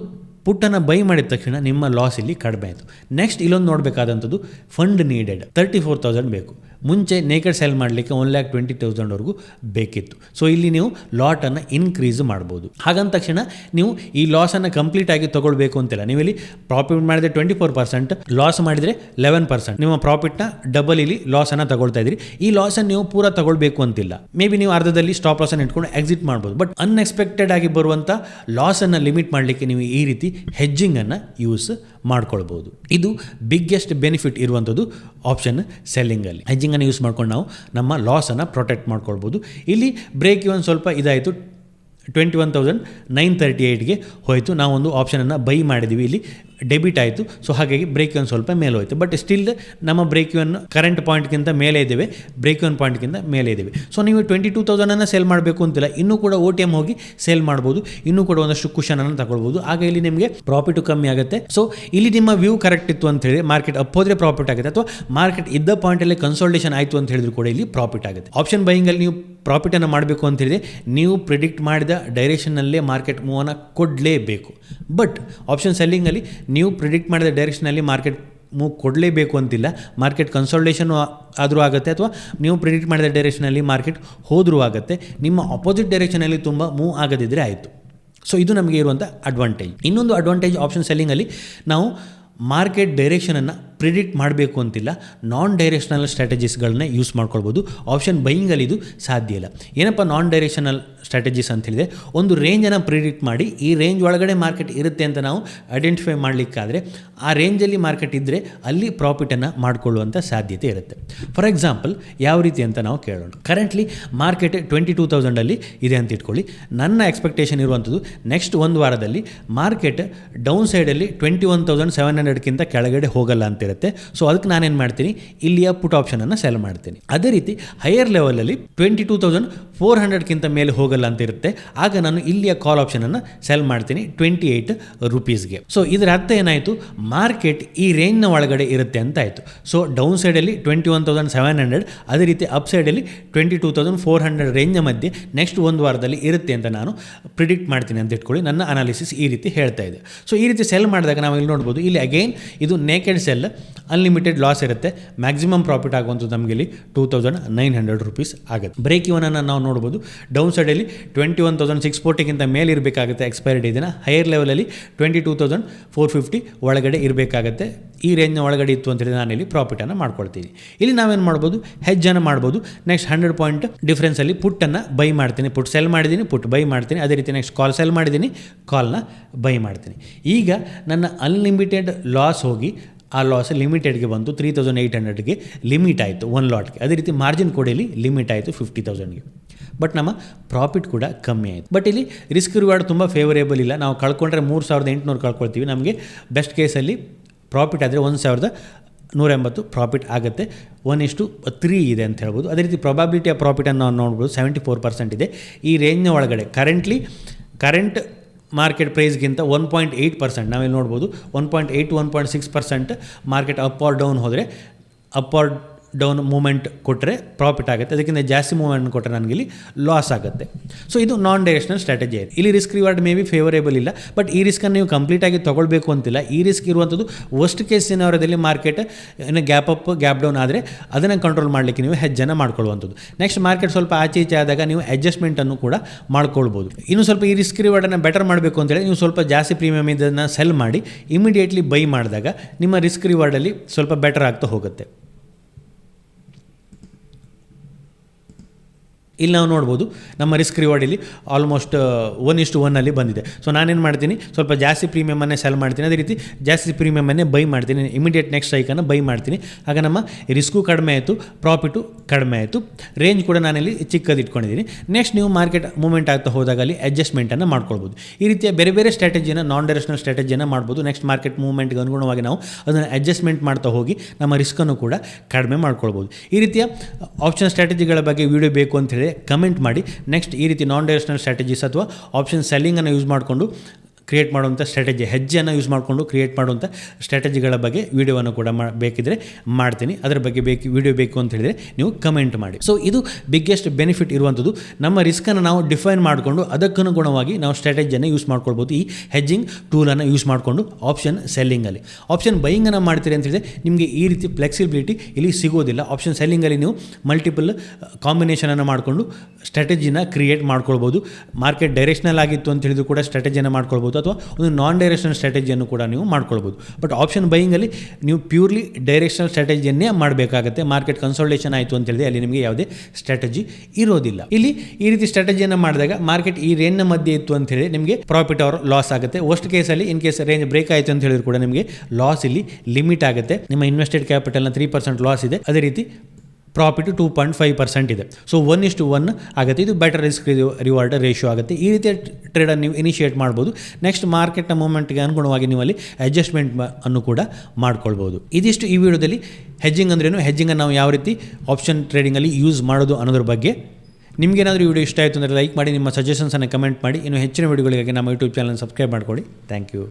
ಪುಟ್ಟನ್ನು ಬೈ ಮಾಡಿದ ತಕ್ಷಣ ನಿಮ್ಮ ಲಾಸ್ ಇಲ್ಲಿ ಕಡಿಮೆ ಆಯಿತು. ನೆಕ್ಸ್ಟ್ ಇಲ್ಲೊಂದು ನೋಡಬೇಕಾದಂಥದ್ದು fund needed thirty four thousand ಬೇಕು. ಮುಂಚೆ ನೇಕಡ್ ಸೆಲ್ ಮಾಡಲಿಕ್ಕೆ ಒನ್ ಲ್ಯಾಕ್ ಟ್ವೆಂಟಿ ತೌಸಂಡ್ವರೆಗೂ ಬೇಕಿತ್ತು. ಸೊ ಇಲ್ಲಿ ನೀವು ಲಾಟನ್ನು ಇನ್ಕ್ರೀಸ್ ಮಾಡ್ಬೋದು. ಹಾಗಂದ ತಕ್ಷಣ ನೀವು ಈ ಲಾಸನ್ನು ಕಂಪ್ಲೀಟ್ ಆಗಿ ತೊಗೊಳ್ಬೇಕು ಅಂತಿಲ್ಲ. ನೀವು ಇಲ್ಲಿ ಪ್ರಾಫಿಟ್ ಮಾಡಿದ್ರೆ ಟ್ವೆಂಟಿ ಫೋರ್ ಪರ್ಸೆಂಟ್ ಲಾಸ್ ಮಾಡಿದರೆ ಲೆವೆನ್ ಪರ್ಸೆಂಟ್ ನಿಮ್ಮ ಪ್ರಾಫಿಟ್ನ ಡಬಲ್ ಇಲ್ಲಿ ಲಾಸನ್ನು ತಗೊಳ್ತಾ ಇದ್ರಿ ಈ ಲಾಸನ್ನು ನೀವು ಪೂರ ತಗೊಳ್ಬೇಕು ಅಂತಿಲ್ಲ. ಮೇ ಬಿ ನೀವು ಅರ್ಧದಲ್ಲಿ ಸ್ಟಾಪ್ ಲಾಸನ್ನು ಇಟ್ಕೊಂಡು ಎಕ್ಸಿಟ್ ಮಾಡ್ಬೋದು. ಬಟ್ ಅನ್ಎಕ್ಸ್ಪೆಕ್ಟೆಡ್ ಆಗಿ ಬರುವಂಥ ಲಾಸನ್ನು ಲಿಮಿಟ್ ಮಾಡಲಿಕ್ಕೆ ನೀವು ಈ ರೀತಿ ಹೆಜ್ಜಿಂಗನ್ನು ಯೂಸ್ ಮಾಡ್ಕೊಳ್ಬೋದು. ಇದು ಬಿಗ್ಗೆಸ್ಟ್ ಬೆನಿಫಿಟ್ ಇರುವಂಥದ್ದು ಆಪ್ಷನ್ ಸೆಲ್ಲಿಂಗಲ್ಲಿ ಹೆಜ್ಜಿಂಗನ್ನು ಯೂಸ್ ಮಾಡ್ಕೊಂಡು ನಾವು ನಮ್ಮ ಲಾಸನ್ನು ಪ್ರೊಟೆಕ್ಟ್ ಮಾಡ್ಕೊಳ್ಬೋದು. ಇಲ್ಲಿ ಬ್ರೇಕ್ ಇವನ್ ಸ್ವಲ್ಪ ಇದಾಯಿತು. Twenty one thousand nine thirty ಏಯ್ಟ್ಗೆ ಹೋಯಿತು. ನಾವೊಂದು ಆಪ್ಷನನ್ನು ಬೈ ಮಾಡಿದ್ವಿ. ಇಲ್ಲಿ ಡೆಬಿಟ್ ಆಯಿತು. ಸೊ ಹಾಗಾಗಿ ಬ್ರೇಕ್ ಒಂದು ಸ್ವಲ್ಪ ಮೇಲೆ ಹೋಯಿತು. ಬಟ್ ಸ್ಟಿಲ್ ನಮ್ಮ ಬ್ರೇಕ್ ಇವನ್ ಕರೆಂಟ್ ಪಾಯಿಂಟ್ಗಿಂತ ಮೇಲೆ ಇದ್ದೇವೆ. ಬ್ರೇಕ್ ಒನ್ ಪಾಯಿಂಟ್ಗಿಂತ ಮೇಲೆ ಇದ್ದೇವೆ. ಸೊ ನೀವು ಟ್ವೆಂಟಿ ಟೂ ತೌಸಂಡನ್ನು ಸೇಲ್ ಮಾಡಬೇಕು ಅಂತಿಲ್ಲ. ಇನ್ನೂ ಕೂಡ ಓ ಟಿ ಎಂ ಹೋಗಿ ಸೇಲ್ ಮಾಡ್ಬೋದು. ಇನ್ನೂ ಕೂಡ ಒಂದಷ್ಟು ಕುಷನನ್ನು ತಗೊಳ್ಬೋದು. ಆಗ ಇಲ್ಲಿ ನಿಮಗೆ ಪ್ರಾಫಿಟು ಕಮ್ಮಿ ಆಗುತ್ತೆ. ಸೊ ಇಲ್ಲಿ ನಿಮ್ಮ ವ್ಯೂ ಕರೆಕ್ಟ್ ಇತ್ತು ಅಂತ ಹೇಳಿ ಮಾರ್ಕೆಟ್ ಅಪ್ ಹೋದರೆ ಪ್ರಾಫಿಟ್ ಆಗುತ್ತೆ. ಅಥವಾ ಮಾರ್ಕೆಟ್ ಇದ್ದ ಪಾಯಿಂಟಲ್ಲಿ ಕನ್ಸಲ್ಟೇಷನ್ ಆಯಿತು ಅಂತ ಹೇಳಿದ್ರು ಕೂಡ ಇಲ್ಲಿ ಪ್ರಾಫಿಟ್ ಆಗುತ್ತೆ. ಆಪ್ಷನ್ ಬೈಯಿಂಗಲ್ಲಿ ನೀವು ಪ್ರಾಫಿಟನ್ನು ಮಾಡಬೇಕು ಅಂತ ಹೇಳಿದ್ರೆ ನೀವು ಪ್ರಿಡಿಕ್ಟ್ ಮಾಡಿದ ಡೈರೆಕ್ಷನಲ್ಲೇ ಮಾರ್ಕೆಟ್ ಮೂವನ್ನು ಕೊಡಲೇಬೇಕು. ಬಟ್ ಆಪ್ಷನ್ ಸೆಲ್ಲಿಂಗಲ್ಲಿ ನೀವು ಪ್ರಿಡಿಕ್ಟ್ ಮಾಡಿದ ಡೈರೆಕ್ಷನಲ್ಲಿ ಮಾರ್ಕೆಟ್ ಮೂವ್ ಕೊಡಲೇಬೇಕು ಅಂತಿಲ್ಲ. ಮಾರ್ಕೆಟ್ ಕನ್ಸಲ್ಟೇಷನ್ ಆದರೂ ಆಗುತ್ತೆ ಅಥವಾ ನೀವು ಪ್ರಿಡಿಕ್ಟ್ ಮಾಡಿದ ಡೈರೆಕ್ಷನಲ್ಲಿ ಮಾರ್ಕೆಟ್ ಹೋದರೂ ಆಗುತ್ತೆ. ನಿಮ್ಮ ಅಪೋಸಿಟ್ ಡೈರೆಕ್ಷನಲ್ಲಿ ತುಂಬ ಮೂವ್ ಆಗದಿದ್ದರೆ ಆಯಿತು. ಸೊ ಇದು ನಮಗೆ ಇರುವಂಥ ಅಡ್ವಾಂಟೇಜ್ ಇನ್ನೊಂದು ಅಡ್ವಾಂಟೇಜ್ ಆಪ್ಷನ್ ಸೆಲ್ಲಿಂಗಲ್ಲಿ ನಾವು ಮಾರ್ಕೆಟ್ ಡೈರೆಕ್ಷನನ್ನು ಪ್ರಿಡಿಕ್ಟ್ ಮಾಡಬೇಕು ಅಂತಿಲ್ಲ. ನಾನ್ ಡೈರೆಕ್ಷನಲ್ ಸ್ಟ್ರಾಟಜೀಸ್ಗಳನ್ನ ಯೂಸ್ ಮಾಡ್ಕೊಳ್ಬೋದು. ಆಪ್ಷನ್ ಬೈಯಿಂಗಲ್ಲಿ ಇದು ಸಾಧ್ಯ ಇಲ್ಲ. ಏನಪ್ಪ ನಾನ್ ಡೈರೆಕ್ಷನಲ್ ಸ್ಟ್ರಾಟಜೀಸ್ ಅಂತ ಹೇಳಿದೆ ಒಂದು ರೇಂಜನ್ನು ಪ್ರಿಡಿಕ್ಟ್ ಮಾಡಿ, ಈ ರೇಂಜ್ ಒಳಗಡೆ ಮಾರ್ಕೆಟ್ ಇರುತ್ತೆ ಅಂತ ನಾವು ಐಡೆಂಟಿಫೈ ಮಾಡಲಿಕ್ಕಾದರೆ, ಆ ರೇಂಜಲ್ಲಿ ಮಾರ್ಕೆಟ್ ಇದ್ದರೆ ಅಲ್ಲಿ ಪ್ರಾಫಿಟನ್ನು ಮಾಡಿಕೊಳ್ಳುವಂಥ ಸಾಧ್ಯತೆ ಇರುತ್ತೆ. ಫಾರ್ ಎಕ್ಸಾಂಪಲ್ ಯಾವ ರೀತಿ ಅಂತ ನಾವು ಕೇಳೋಣ. ಕರೆಂಟ್ಲಿ ಮಾರ್ಕೆಟ್ ಟ್ವೆಂಟಿ ಟೂ ತೌಸಂಡಲ್ಲಿ ಇದೆ ಅಂತ ಇಟ್ಕೊಳ್ಳಿ. ನನ್ನ ಎಕ್ಸ್ಪೆಕ್ಟೇಷನ್ ಇರುವಂಥದ್ದು ನೆಕ್ಸ್ಟ್ ಒಂದು ವಾರದಲ್ಲಿ ಮಾರ್ಕೆಟ್ ಡೌನ್ ಸೈಡಲ್ಲಿ ಟ್ವೆಂಟಿ ಒನ್ ತೌಸಂಡ್ ಸೆವೆನ್ ಹಂಡ್ರೆಡ್ಗಿಂತ ಕೆಳಗಡೆ ಹೋಗಲ್ಲ ಅಂತ ಇರುತ್ತೆ. ಸೊ ಅದಕ್ಕೆ ನಾನೇನು ಮಾಡ್ತೀನಿ? ಇಲ್ಲಿಯ ಪುಟ್ ಆಪ್ಷನನ್ನು ಸೆಲ್ ಮಾಡ್ತೀನಿ. ಅದೇ ರೀತಿ ಹೈಯರ್ ಲೆವೆಲಲ್ಲಿ ಟ್ವೆಂಟಿ ಟೂ ತೌಸಂಡ್ ಫೋರ್ ಹಂಡ್ರೆಡ್ಗಿಂತ ಮೇಲೆ ಹೋಗಲ್ಲ ಅಂತ ಇರುತ್ತೆ. ಆಗ ನಾನು ಇಲ್ಲಿಯ ಕಾಲ್ ಆಪ್ಷನನ್ನು ಸೆಲ್ ಮಾಡ್ತೀನಿ ಟ್ವೆಂಟಿ ಏಯ್ಟ್ ರುಪೀಸ್ಗೆ ಸೊ ಇದರ ಅರ್ಥ ಏನಾಯಿತು? ಮಾರ್ಕೆಟ್ ಈ ರೇಂಜ್ನ ಒಳಗಡೆ ಇರುತ್ತೆ ಅಂತ ಆಯಿತು. ಸೊ ಡೌನ್ ಸೈಡಲ್ಲಿ twenty one thousand seven hundred ಅದೇ ರೀತಿ ಅಪ್ ಸೈಡಲ್ಲಿ twenty two thousand four hundred ರೇಂಜ್ನ ಮಧ್ಯೆ ನೆಕ್ಸ್ಟ್ ಒಂದು ವಾರದಲ್ಲಿ ಇರುತ್ತೆ ಅಂತ ನಾನು ಪ್ರಿಡಿಕ್ಟ್ ಮಾಡ್ತೀನಿ ಅಂತ ಇಟ್ಕೊಳ್ಳಿ. ನನ್ನ ಅನಾಲಿಸಿಸ್ ಈ ರೀತಿ ಹೇಳ್ತಾ ಇದೆ. ಸೊ ಈ ರೀತಿ ಸೆಲ್ ಮಾಡಿದಾಗ ನಾವು ಇಲ್ಲಿ ನೋಡ್ಬೋದು, ಇಲ್ಲಿ ಅಗೈನ್ ಇದು ನೇಕೆಡ್ ಸೆಲ್ ಅನ್ಲಿಮಿಟೆಡ್ ಲಾಸ್ ಇರುತ್ತೆ. ಮ್ಯಾಕ್ಸಿಮಮ್ ಪ್ರಾಫಿಟ್ ಆಗುವಂಥದ್ದು ನಮಗೆ ಇಲ್ಲಿ two thousand nine hundred rupees ಆಗುತ್ತೆ. ಬ್ರೇಕ್ ಇವನನ್ನು ನಾವು ನೋಡ್ಬೋದು. ಡೌನ್ ಸೈಡಲ್ಲಿ ಟ್ವೆಂಟಿ ಒನ್ ತೌಸಂಡ್ ಸಿಕ್ಸ್ ಫೋರ್ಟಿಗಿಂತ ಮೇಲೆ ಇರಬೇಕಾಗುತ್ತೆ ಎಕ್ಸ್ಪೈರಿ ಡೇದಿನ ಹೈಯರ್ ಲೆವೆಲಲ್ಲಿ twenty two thousand four fifty ಒಳಗಡೆ ಇರಬೇಕಾಗತ್ತೆ. ಈ ರೇಂಜ್ನ ಒಳಗಡೆ ಇತ್ತು ಅಂತೇಳಿ ನಾನು ಇಲ್ಲಿ ಪ್ರಾಫಿಟನ್ನು ಮಾಡ್ಕೊಳ್ತೀನಿ. ಇಲ್ಲಿ ನಾವೇನು ಮಾಡ್ಬೋದು? ಹೆಜ್ಜನ್ನು ಮಾಡ್ಬೋದು. ನೆಕ್ಸ್ಟ್ ಹಂಡ್ರೆಡ್ ಪಾಯಿಂಟ್ ಡಿಫ್ರೆನ್ಸಲ್ಲಿ ಪುಟ್ಟನ್ನು ಬೈ ಮಾಡ್ತೀನಿ. ಪುಟ್ ಸೆಲ್ ಮಾಡಿದ್ದೀನಿ ಪುಟ್ ಬೈ ಮಾಡ್ತೀನಿ. ಅದೇ ರೀತಿ ನೆಕ್ಸ್ಟ್ ಕಾಲ್ ಸೆಲ್ ಮಾಡಿದ್ದೀನಿ ಕಾಲ್ನ ಬೈ ಮಾಡ್ತೀನಿ. ಈಗ ನನ್ನ ಅನ್ಲಿಮಿಟೆಡ್ ಲಾಸ್ ಹೋಗಿ ಆ ಲಾಸ್ ಲಿಮಿಟೆಡ್ಗೆ ಬಂತು. ತ್ರೀ ತೌಸಂಡ್ ಏಯ್ಟ್ ಹಂಡ್ರೆಡ್ಗೆ ಲಿಮಿಟ್ ಆಯಿತು ಒನ್ ಲಾಟ್ಗೆ ಅದೇ ರೀತಿ ಮಾರ್ಜಿನ್ ಕೊಡಲಿ ಲಿಮಿಟ್ ಆಯಿತು ಫಿಫ್ಟಿ ತೌಸಂಡ್ಗೆ ಬಟ್ ನಮ್ಮ ಪ್ರಾಫಿಟ್ ಕೂಡ ಕಮ್ಮಿ ಆಯಿತು. ಬಟ್ ಇಲ್ಲಿ ರಿಸ್ಕ್ ರಿವಾರ್ಡ್ ತುಂಬ ಫೇವರೇಬಲ್ ಇಲ್ಲ. ನಾವು ಕಳ್ಕೊಂಡ್ರೆ ಮೂರು ಸಾವಿರದ ಎಂಟುನೂರು ಕಳ್ಕೊಳ್ತೀವಿ. ನಮಗೆ ಬೆಸ್ಟ್ ಕೇಸಲ್ಲಿ ಪ್ರಾಫಿಟ್ ಆದರೆ ಒಂದು ಸಾವಿರದ ನೂರ ಎಂಬತ್ತು ಪ್ರಾಫಿಟ್ ಆಗುತ್ತೆ ಒನ್ ಇಷ್ಟು ತ್ರೀ ಇದೆ ಅಂತ ಹೇಳ್ಬೋದು. ಅದೇ ರೀತಿ ಪ್ರಾಬಿಲಿಟಿ ಆಫ್ ಪ್ರಾಫಿಟನ್ನು ನಾವು ನೋಡ್ಬೋದು. ಸೆವೆಂಟಿ ಫೋರ್ ಪರ್ಸೆಂಟ್ ಇದೆ. ಈ ರೇಂಜ್ನ ಒಳಗಡೆ ಕರೆಂಟ್ಲಿ ಕರೆಂಟ್ ಮಾರ್ಕೆಟ್ ಪ್ರೈಸ್ಗಿಂತ ಒನ್ ಪಾಯಿಂಟ್ ಏಯ್ಟ್ ಪರ್ಸೆಂಟ್ ನಾವಿಲ್ಲಿ ನೋಡ್ಬೋದು. One point eight one point six percent market up or down ಹೋದರೆ ಅಪ್ ಆರ್ ಡೌನ್ ಮೂಮೆಂಟ್ ಕೊಟ್ಟರೆ ಪ್ರಾಫಿಟ್ ಆಗುತ್ತೆ. ಅದಕ್ಕಿಂತ ಜಾಸ್ತಿ ಮೂಮೆಂಟ್ ಕೊಟ್ಟರೆ ನನಗೆ ಇಲ್ಲಿ ಲಾಸ್ ಆಗುತ್ತೆ. ಸೊ ಇದು ನಾನ್ ಡೈರೆಕ್ಷನಲ್ ಸ್ಟ್ರಾಟಜಿ ಆಯಿತು. ಇಲ್ಲಿ risk reward may be favourable ಇಲ್ಲ ಬಟ್ ಈ ರಿಸ್ಕನ್ನು ನೀವು ಕಂಪ್ಲೀಟಾಗಿ ತೊಗೊಳ್ಬೇಕು ಅಂತಿಲ್ಲ. ಈ ರಿಸ್ಕ್ ಇರುವಂಥದ್ದು ವರ್ಸ್ಟ್ ಕೇಸ್ ಸಿನಾರದಲ್ಲಿ ಮಾರ್ಕೆಟ್ ಏನು ಗ್ಯಾಪ್ ಅಪ್ ಗ್ಯಾಪ್ ಡೌನ್ ಆದರೆ ಅದನ್ನು ಕಂಟ್ರೋಲ್ ಮಾಡಲಿಕ್ಕೆ ನೀವು ಹೆಜ್ಜೆನ ಮಾಡ್ಕೊಳ್ಳುವಂಥದ್ದು. ನೆಕ್ಸ್ಟ್ ಮಾರ್ಕೆಟ್ ಸ್ವಲ್ಪ ಆಚೆ ಈಚೆ ಆದಾಗ ನೀವು ಅಡ್ಜಸ್ಟ್ಮೆಂಟನ್ನು ಕೂಡ ಮಾಡ್ಕೊಳ್ಬೋದು. ಇನ್ನು ಸ್ವಲ್ಪ ಈ ರಿಸ್ಕ್ ರಿವಾರ್ಡನ್ನು ಬೆಟರ್ ಮಾಡಬೇಕು ಅಂತೇಳಿ ನೀವು ಸ್ವಲ್ಪ ಜಾಸ್ತಿ ಪ್ರೀಮಿಯಮ್ ಇದನ್ನು ಸೆಲ್ ಮಾಡಿ ಇಮಿಡಿಯೇಟ್ಲಿ ಬೈ ಮಾಡಿದಾಗ ನಿಮ್ಮ ರಿಸ್ಕ್ ರಿವಾರ್ಡಲ್ಲಿ ಸ್ವಲ್ಪ ಬೆಟರ್ ಆಗ್ತಾ ಹೋಗುತ್ತೆ. ಇಲ್ಲಿ ನಾವು ನೋಡ್ಬೋದು ನಮ್ಮ ರಿಸ್ಕ್ ರಿವಾರ್ಡ್ ಇಲ್ಲಿ ಆಲ್ಮೋಸ್ಟ್ ಒನ್ ಇಷ್ಟು ಒನ್ನಲ್ಲಿ ಬಂದಿದೆ. ಸೊ ನಾನೇನು ಮಾಡ್ತೀನಿ? ಸ್ವಲ್ಪ ಜಾಸ್ತಿ ಪ್ರೀಮಿಯಮನ್ನೇ ಸೆಲ್ ಮಾಡ್ತೀನಿ. ಅದೇ ರೀತಿ ಜಾಸ್ತಿ ಪ್ರೀಮಿಯಮನ್ನೇ ಬೈ ಮಾಡ್ತೀನಿ. ಇಮಿಡಿಯೇಟ್ ನೆಕ್ಸ್ಟ್ ಸ್ಟ್ರೈಕನ್ನು ಬೈ ಮಾಡ್ತೀನಿ. ಆಗ ನಮ್ಮ ರಿಸ್ಕು ಕಡಿಮೆ ಆಯಿತು ಪ್ರಾಫಿಟು ಕಡಿಮೆ ಆಯಿತು. ರೇಂಜ್ ಕೂಡ ನಾನಿಲ್ಲಿ ಚಿಕ್ಕದು ಇಟ್ಕೊಂಡಿದ್ದೀನಿ. ನೆಕ್ಸ್ಟ್ ನೀವು ಮಾರ್ಕೆಟ್ ಮೂವ್ಮೆಂಟ್ ಆಗ್ತಾ ಹೋದಾಗ ಅಲ್ಲಿ ಅಡ್ಜಸ್ಟ್ಮೆಂಟನ್ನು ಮಾಡ್ಕೊಳ್ಬೋದು. ಈ ರೀತಿಯ ಬೇರೆ ಬೇರೆ ಸ್ಟ್ರಾಟಜಿಯನ್ನು ನಾನ್ ಡೈರೆಕ್ಷನಲ್ ಸ್ಟ್ರಾಟಜಿಯನ್ನು ಮಾಡ್ಬೋದು. ನೆಕ್ಸ್ಟ್ ಮಾರ್ಕೆಟ್ ಮೂವ್ಮೆಂಟ್ಗೆ ಅನುಗುಣವಾಗಿ ನಾವು ಅದನ್ನು ಅಡ್ಜಸ್ಟ್ಮೆಂಟ್ ಮಾಡ್ತಾ ಹೋಗಿ ನಮ್ಮ ರಿಸ್ಕನ್ನು ಕೂಡ ಕಡಿಮೆ ಮಾಡ್ಕೊಳ್ಬೋದು. ಈ ರೀತಿಯ ಆಪ್ಷನ್ ಸ್ಟ್ರಾಟಜಿಗಳ ಬಗ್ಗೆ ವಿಡಿಯೋ ಬೇಕು ಅಂತ ಹೇಳಿ ಕಮೆಂಟ್ ಮಾಡಿ. ನೆಕ್ಸ್ಟ್ ಈ ರೀತಿ ನಾನ್ ಡೈರೆಕ್ಷನಲ್ ಸ್ಟ್ರಾಟಜೀಸ್ ಅಥವಾ ಆಪ್ಷನ್ ಸೆಲ್ಲಿಂಗನ್ನು ಯೂಸ್ ಮಾಡಿಕೊಂಡು ಕ್ರಿಯೇಟ್ ಮಾಡುವಂಥ ಸ್ಟ್ರಾಟಜಿ ಹೆಜ್ಜೆಯನ್ನು ಯೂಸ್ ಮಾಡಿಕೊಂಡು ಕ್ರಿಯೇಟ್ ಮಾಡುವಂಥ ಸ್ಟ್ರಾಟಜಿಗಳ ಬಗ್ಗೆ ವಿಡಿಯೋವನ್ನು ಕೂಡ ಮಾ, ಬೇಕಿದ್ರೆ ಮಾಡ್ತೀನಿ. ಅದರ ಬಗ್ಗೆ ಬೇಕು, ವಿಡಿಯೋ ಬೇಕು ಅಂತ ಹೇಳಿದರೆ ನೀವು ಕಮೆಂಟ್ ಮಾಡಿ. ಸೊ ಇದು ಬಿಗ್ಗೆಸ್ಟ್ ಬೆನಿಫಿಟ್ ಇರುವಂಥದ್ದು ನಮ್ಮ ರಿಸ್ಕನ್ನು ನಾವು ಡಿಫೈನ್ ಮಾಡಿಕೊಂಡು ಅದಕ್ಕನುಗುಣವಾಗಿ ನಾವು ಸ್ಟ್ರಾಟಜಿಯನ್ನು ಯೂಸ್ ಮಾಡ್ಕೊಳ್ಬೋದು. ಈ ಹೆಜ್ಜಿಂಗ್ ಟೂಲನ್ನು ಯೂಸ್ ಮಾಡಿಕೊಂಡು ಆಪ್ಷನ್ ಸೆಲ್ಲಿಂಗಲ್ಲಿ ಆಪ್ಷನ್ ಬೈಯಿಂಗನ್ನು ಮಾಡ್ತೀರಿ ಅಂತ ಹೇಳಿದ್ರೆ ನಿಮಗೆ ಈ ರೀತಿ ಫ್ಲೆಕ್ಸಿಬಿಲಿಟಿ ಇಲ್ಲಿ ಸಿಗೋದಿಲ್ಲ. ಆಪ್ಷನ್ ಸೆಲ್ಲಿಂಗಲ್ಲಿ ನೀವು ಮಲ್ಟಿಪಲ್ ಕಾಂಬಿನೇಷನನ್ನು ಮಾಡಿಕೊಂಡು ಸ್ಟ್ರಾಟಜಿನ ಕ್ರಿಯೇಟ್ ಮಾಡ್ಕೊಳ್ಬೋದು. ಮಾರ್ಕೆಟ್ ಡೈರೆಕ್ಷನಲ್ ಆಗಿತ್ತು ಅಂತ ಹೇಳಿದ್ರು ಕೂಡ ಸ್ಟ್ರಾಟಜಿಯನ್ನು ಮಾಡ್ಕೊಳ್ಬೋದು. ಅಥವಾ ಒಂದು ನಾನ್ ಡೈರೆಕ್ಷನಲ್ ಸ್ಟ್ರಾಟಜಿಯನ್ನು ಕೂಡ ನೀವು ಮಾಡ್ಕೊಳ್ಬೋದು. ಬಟ್ ಆಪ್ಷನ್ ಬೈಯಿಂಗಲ್ಲಿ ನೀವು ಪ್ಯೂರ್ಲಿ ಡೈರೆಕ್ಷನಲ್ ಸ್ಟ್ರಾಟಜಿಯನ್ನೇ ಮಾಡಬೇಕಾಗುತ್ತೆ. ಮಾರ್ಕೆಟ್ ಕನ್ಸಲ್ಟೇಷನ್ ಆಯಿತು ಅಂತ ಹೇಳಿದ್ರೆ ಅಲ್ಲಿ ನಿಮಗೆ ಯಾವುದೇ ಸ್ಟ್ರಾಟಜಿ ಇರೋದಿಲ್ಲ. ಇಲ್ಲಿ ಈ ರೀತಿ ಸ್ಟ್ರಾಟಜಿಯನ್ನು ಮಾಡಿದಾಗ ಮಾರ್ಕೆಟ್ ಈ ರೇಂಜ್ನ ಮಧ್ಯೆ ಇತ್ತು ಅಂತ ಹೇಳಿ ನಿಮಗೆ ಪ್ರಾಫಿಟ್ ಆರ್ ಲಾಸ್ ಆಗುತ್ತೆ. ವರ್ಸ್ಟ್ ಕೇಸಲ್ಲಿ ಇನ್ ಕೇಸ್ ರೇಂಜ್ ಬ್ರೇಕ್ ಆಯಿತು ಅಂತ ಹೇಳಿದ್ರು ಕೂಡ ನಿಮಗೆ ಲಾಸ್ ಇಲ್ಲಿ ಲಿಮಿಟ್ ಆಗುತ್ತೆ. ನಿಮ್ಮ ಇನ್ವೆಸ್ಟೆಡ್ ಕ್ಯಾಪಿಟಲ್ನ ತ್ರೀ ಪರ್ಸೆಂಟ್ ಲಾಸ್ ಇದೆ. ಅದೇ ರೀತಿ profit two point five percent ಇದೆ. ಸೊ ಒನ್ ಇಷ್ಟು ಒನ್ ಆಗುತ್ತೆ. ಇದು ಬೆಟರ್ ರಿಸ್ಕ್ ರಿವಾರ್ಡ್ ರೇಷಿಯೋ ಆಗುತ್ತೆ. ಈ ರೀತಿಯ ಟ್ರೇಡನ್ನು ನೀವು ಇನಿಷಿಯೇಟ್ ಮಾಡ್ಬೋದು. ನೆಕ್ಸ್ಟ್ ಮಾರ್ಕೆಟ್ನ ಮೂಮೆಂಟ್ಗೆ ಅನುಗುಣವಾಗಿ ನೀವು ಅಲ್ಲಿ ಅಡ್ಜಸ್ಟ್ಮೆಂಟ್ ಅನ್ನು ಕೂಡ ಮಾಡ್ಕೊಳ್ಬೋದು. ಇದಿಷ್ಟು ಈ ವಿಡಿಯೋದಲ್ಲಿ. ಹೆಜ್ಜಿಂಗ್ ಅಂದ್ರೇನು ಹೆಜ್ಜಿಂಗನ್ನು ನಾವು ಯಾವ ರೀತಿ ಆಪ್ಷನ್ ಟ್ರೇಡಿಂಗಲ್ಲಿ ಯೂಸ್ ಮಾಡೋದು ಅನ್ನೋದ್ರ ಬಗ್ಗೆ. ನಿಮಗೇನಾದರೂ ವಿಡಿಯೋ ಇಷ್ಟ ಆಯಿತು ಅಂದರೆ ಲೈಕ್ ಮಾಡಿ, ನಿಮ್ಮ ಸಜೆಷನ್ಸನ್ನು ಕಮೆಂಟ್ ಮಾಡಿ. ಇನ್ನು ಹೆಚ್ಚಿನ ವಿಡಿಯೋಗಳಿಗಾಗಿ ನಮ್ಮ ಯೂಟ್ಯೂಬ್ ಚಾನಲ್ ಸಬ್ಸ್ಕ್ರೈಬ್ ಮಾಡ್ಕೊಳ್ಳಿ. Thank you